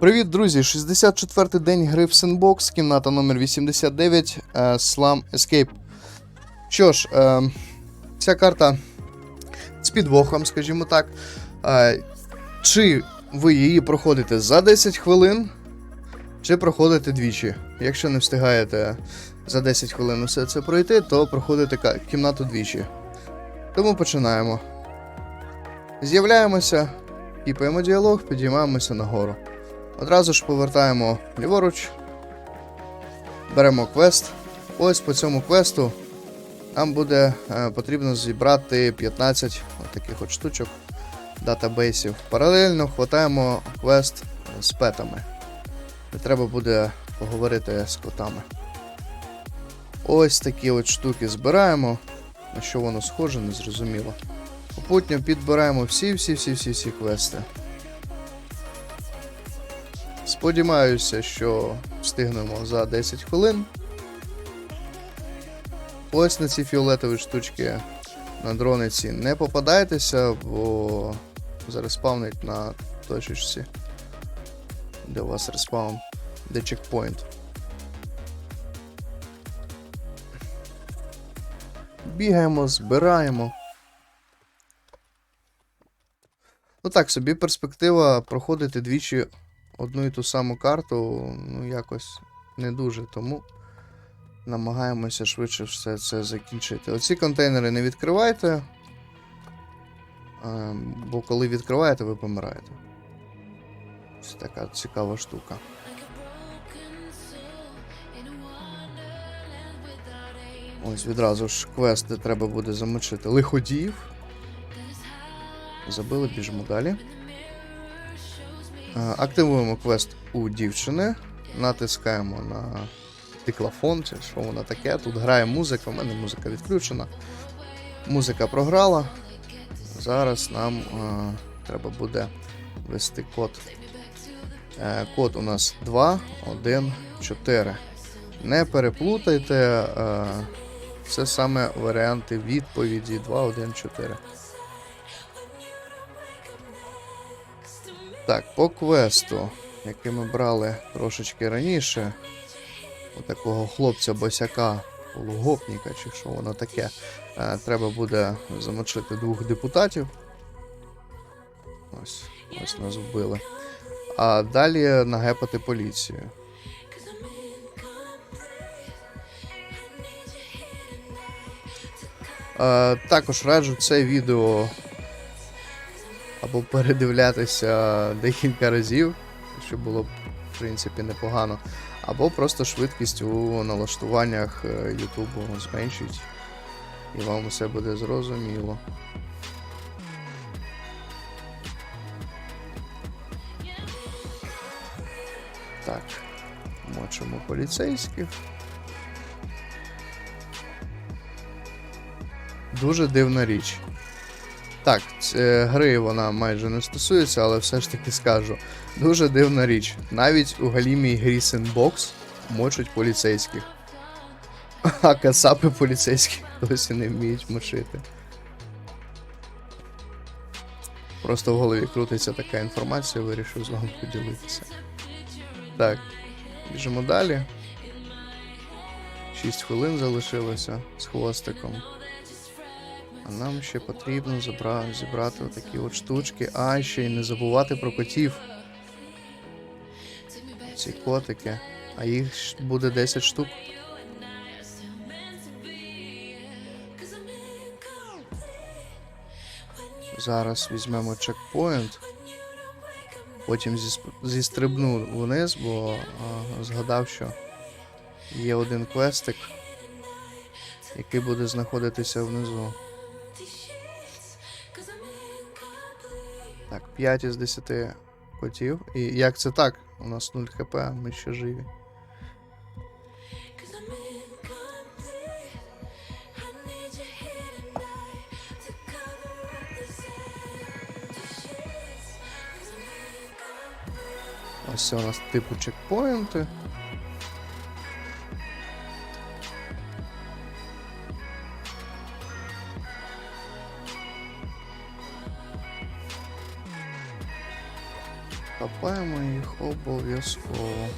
Привіт, друзі! 64-й день гри в Sandbox, кімната номер 89 е, Slum Escape. Що ж, е, ця карта з підвохом, скажімо так. Е, чи ви її проходите за 10 хвилин, чи проходите двічі. Якщо не встигаєте за 10 хвилин усе це пройти, то проходите кімнату двічі. Тому починаємо. З'являємося, кіпаємо діалог, підіймаємося нагору. Одразу ж повертаємо ліворуч, беремо квест. Ось по цьому квесту нам буде е, потрібно зібрати 15 таких от штучок датабейсів. Паралельно хватаємо квест з петами. Не треба буде поговорити з котами. Ось такі от штуки збираємо. На що воно схоже, не зрозуміло. Попутньо підбираємо всі-всі-всі-всі квести. Сподіваюся, що встигнемо за 10 хвилин. Ось на ці фіолетові штучки на дрониці не попадайтеся, бо зареспавнить на точечці, де у вас респаун, де чекпоінт. Бігаємо, збираємо. Ну так, собі перспектива проходити двічі одну і ту саму карту, ну якось не дуже, тому намагаємося швидше все це закінчити. Оці контейнери не відкривайте, е, бо коли відкриваєте, ви помираєте. Ось така цікава штука. Ось відразу ж квести треба буде замочити лиходіїв. Забили, біжимо далі. Е, Активуємо квест у дівчини, натискаємо на диклофон, чи що воно таке. Тут грає музика, у мене музика відключена. Музика програла. Зараз нам е, треба буде ввести код. Е, код у нас 2, 1, 4. Не переплутайте. Е, це саме варіанти відповіді 2, 1, 4. Так, по квесту, який ми брали трошечки раніше, у такого хлопця-босяка, полугопніка, чи що воно таке, е, треба буде замочити двох депутатів. Ось, ось нас вбили. А далі нагепати поліцію. Е, також раджу це відео або передивлятися декілька разів, що було б, в принципі, непогано. Або просто швидкість у налаштуваннях е, Ютубу зменшить, і вам усе буде зрозуміло. Так, мочимо поліцейських. Дуже дивна річ. Так, це, гри вона майже не стосується, але все ж таки скажу. Дуже дивна річ. Навіть у галімій грі Sandbox мочуть поліцейських. А кацапи поліцейські досі не вміють мочити. Просто в голові крутиться така інформація, вирішив з вами поділитися. Так, біжимо далі. 6 хвилин залишилося з хвостиком. Нам ще потрібно забра... зібрати отакі от штучки. А, ще й не забувати про котів. Ці котики. А їх буде 10 штук. Зараз візьмемо чекпоінт. Потім зістрибну вниз, бо а, згадав, що є один квестик, який буде знаходитися внизу. Так, 5 із 10 котів. І як це так? У нас 0 хп, ми ще живі. Ось у нас типу чекпоінти. Хапаємо їх обов'язково.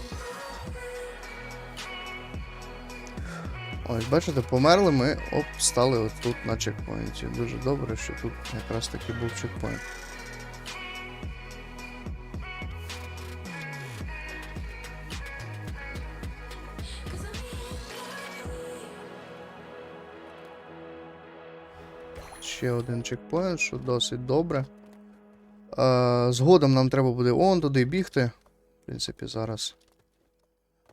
Ось, бачите, померли ми, оп, стали от тут на чекпоінті. Дуже добре, що тут якраз таки був чекпоінт. Ще один чекпоінт, що досить добре. Згодом нам треба буде он туди бігти. В принципі, зараз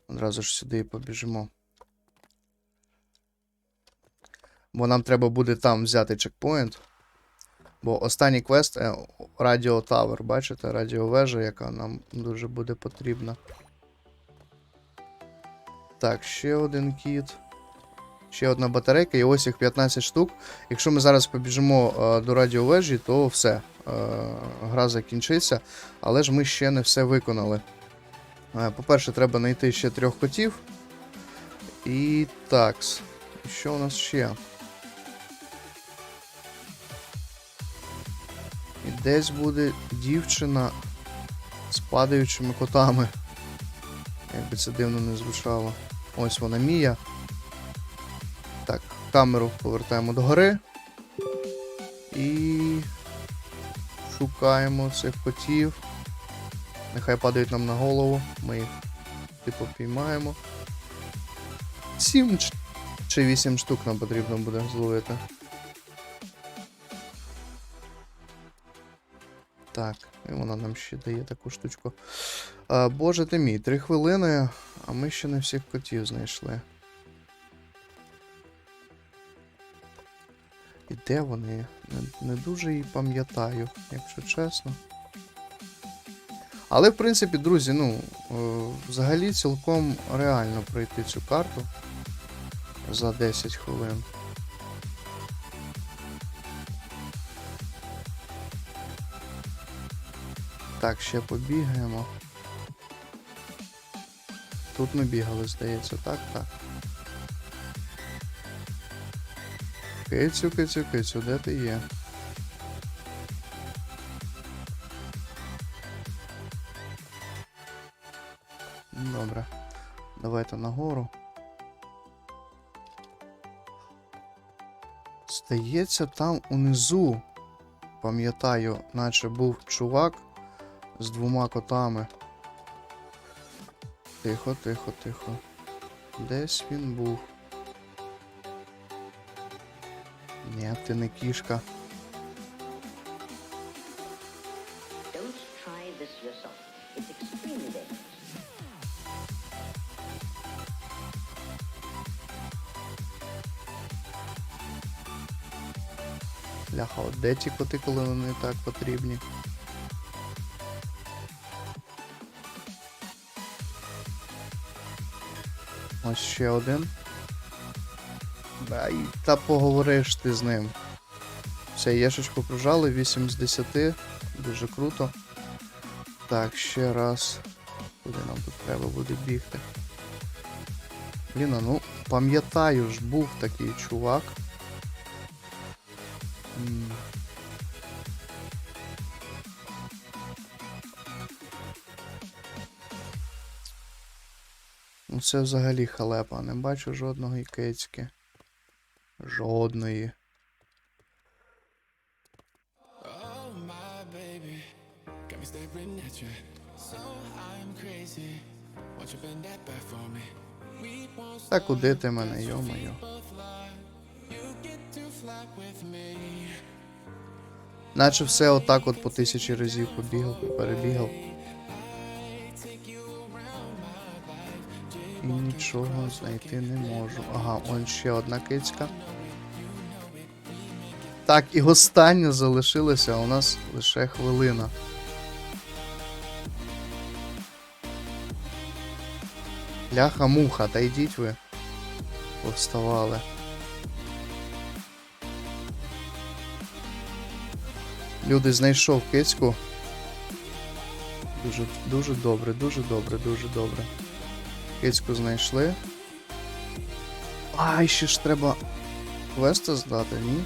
одразу ж сюди і побіжимо. Бо нам треба буде там взяти чекпоінт. Бо останній квест е, Радіо Тавер, бачите, радіовежа, яка нам дуже буде потрібна. Так, ще один кіт. Ще одна батарейка, і ось їх 15 штук. Якщо ми зараз побіжимо е, до радіовежі, то все. Е, гра закінчиться. Але ж ми ще не все виконали. Е, по-перше, треба знайти ще трьох котів. І такс. Що у нас ще? І десь буде дівчина з падаючими котами. Як би це дивно не звучало. Ось вона Мія. Так, камеру повертаємо догори. І шукаємо цих котів. Нехай падають нам на голову. Ми їх типу піймаємо. Сім чи вісім штук нам потрібно буде зловити. Так, і вона нам ще дає таку штучку. А, боже ти мій, три хвилини, а ми ще не всіх котів знайшли. І де вони? Не, не дуже і пам'ятаю, якщо чесно. Але, в принципі, друзі, ну, е, взагалі цілком реально пройти цю карту за 10 хвилин. Так, ще побігаємо. Тут ми бігали, здається, так, так. Кицю, кицю, кицю, де ти є? Добре. Давайте нагору. Здається, там унизу, пам'ятаю, наче був чувак з двома котами. Тихо, тихо, тихо. Десь він був. Ні, ти не кішка. Ляха, от де ті коти, коли вони так потрібні? Ось ще один. Дай, та поговориш ти з ним. Все, єшечку прожали, 8 з 10. Дуже круто. Так, ще раз. Куди нам тут треба буде бігти? Блін, ну, пам'ятаю ж, був такий чувак. Ну це взагалі халепа, не бачу жодного кицьки. Жодної. Oh Та куди ти мене, me. Наче все отак от по тисячі разів побігав, перебігав. Нічого знайти не можу. Ага, он ще одна кицька. Так, і остання залишилася, у нас лише хвилина. Ляха-муха, та йдіть ви. Повставали. Люди знайшов кицьку. Дуже, дуже добре, дуже добре, дуже добре. Кицьку знайшли. Ай, ще ж треба квеста здати, ні?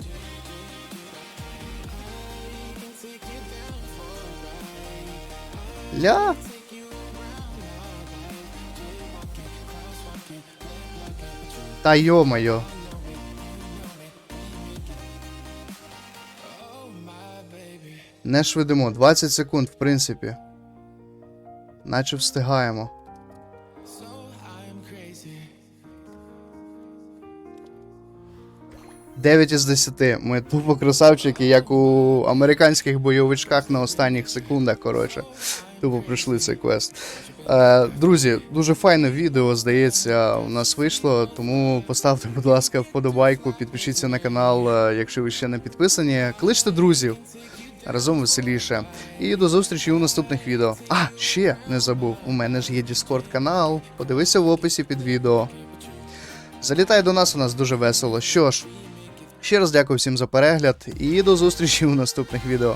Ля. Та йо-моє. Не швидимо, 20 секунд, в принципі. Наче встигаємо. 9 із 10. Ми тупо красавчики, як у американських бойовичках на останніх секундах, коротше. Тупо пройшли цей квест. Е, друзі, дуже файне відео, здається, у нас вийшло. Тому поставте, будь ласка, вподобайку, підпишіться на канал, е, якщо ви ще не підписані. Кличте друзів. Разом веселіше. І до зустрічі у наступних відео. А, ще не забув, у мене ж є Discord канал. Подивися в описі під відео. Залітай до нас, у нас дуже весело. Що ж, ще раз дякую всім за перегляд і до зустрічі у наступних відео.